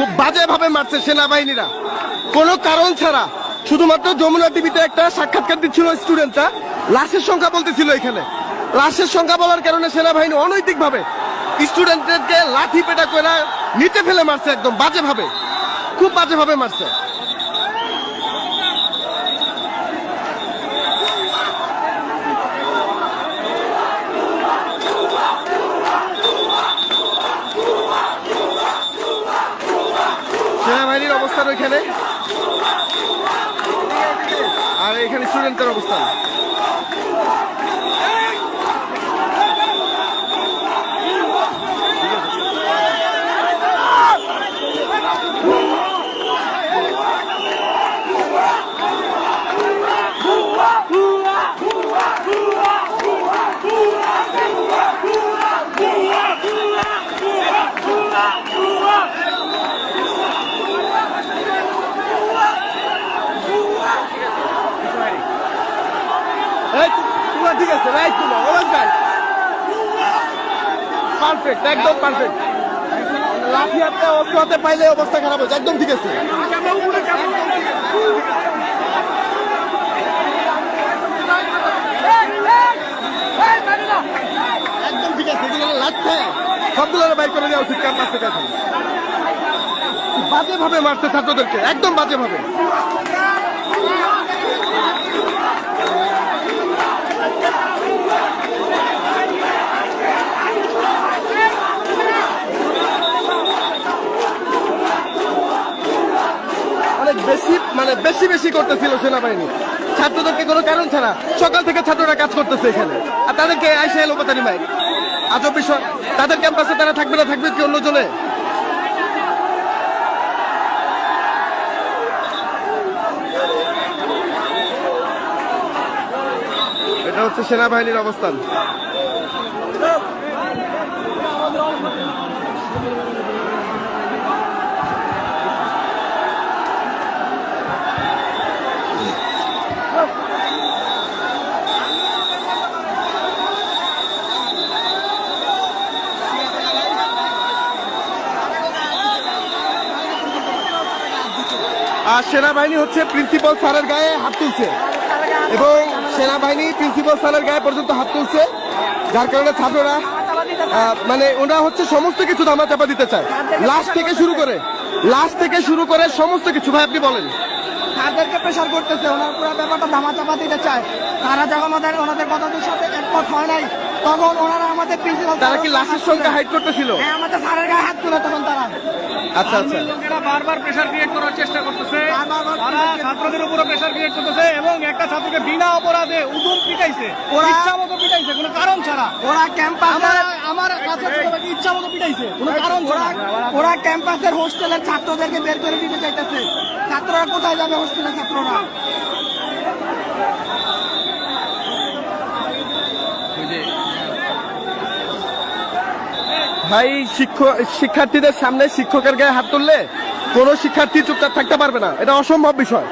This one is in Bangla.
খুব বাজেভাবে মারছে সেনাবাহিনীরা। কোনো কারণ ছাড়া শুধুমাত্র যমুনা টিভিতে একটা সাক্ষাৎকার দিচ্ছিল স্টুডেন্টরা। লাশের সংখ্যা বলতেছিল এখানে। লাশের সংখ্যা বলার কারণে সেনাবাহিনী অনৈতিকভাবে স্টুডেন্টদেরকে লাঠি পেটা করে নিতে ফেলে মারছে, একদম বাজেভাবে। খুব বাজেভাবে মারছে সেনাবাহিনীর অবস্থান ওইখানে। আর এখানে স্টুডেন্টের অবস্থান। ঠিক আছে রাইট একদম লাঠি হাতে হাতে অবস্থা খারাপ একদম ঠিক আছে। একদম ঠিক আছে সবগুলো বাইর করে দেওয়া উচিত ক্যাম্পাস থেকে বাজে ভাবে মারছে ছাত্রদেরকে, একদম বাজে ভাবে বেশি মানে বেশি বেশি করতেছিল সেনাবাহিনী। ছাত্রদেরকে কোনো কারণ ছাড়া সকাল থেকে ছাত্ররা কাজ করতেছে এখানে। আর তাদেরকে আইসা এলো পাতারি মাই আজব বিষয়। তাদের ক্যাম্পাসে তারা থাকবে না, থাকবে কি অন্য জনে এটা হচ্ছে সেনাবাহিনীর অবস্থান। আর সেনাবাহিনী হচ্ছে প্রিন্সিপাল স্যারের গায়ে হাত তুলছে। এবং সেনাবাহিনী প্রিন্সিপাল স্যারের গায়ে পর্যন্ত হাত তুলছে। যার কারণে ছাত্ররা মানে ওরা হচ্ছে সমস্ত কিছু ধামা চাপা দিতে চায়। লাস্ট থেকে শুরু করে লাস্ট থেকে শুরু করে সমস্ত কিছু। ভাই, আপনি বলেন। তাদেরকে প্রেশার করতেছে, ওনার পুরো ব্যাপারটা ধামা চাপা দিতে চায়। তারা যখন ওদের ওনাদের কথাদের সাথে একমত হয় নাই। তখন ওনারা আমাদের প্রিন্সিপাল তারা কি লাশের সংখ্যা হাইট করতেছিল? হ্যাঁ আমাদের স্যারের গায়ে হাত তুলে তখন তারা। আচ্ছা আচ্ছা। লোকেরা বারবার প্রেসার ক্রিয়েট করার চেষ্টা করতেছে। তারা ছাত্রদের উপরে প্রেসার ক্রিয়েট করতেছে এবং একটা ছাত্রকে বিনা অপরাধে উদুম পিটাইছে ওরা- ইচ্ছা মতো পিটাইছে কোনো কারণ ছাড়া। ওরা ক্যাম্পাসে আমার আমার কাছে ইচ্ছা মতো পিটাইছে কোনো কারণ ওরা ছাড়া। ওরা ক্যাম্পাসের হোস্টেলের ছাত্রদেরকে বের করে দিতে চাইতেছে। ছাত্ররা কোথায় যাবে হোস্টেলের ছাত্ররা? ভাই শিক্ষার্থীদের সামনে শিক্ষকের গায়ে হাত তুললে কোনো শিক্ষার্থী চুপচাপ থাকতে পারবে না। এটা অসম্ভব বিষয়।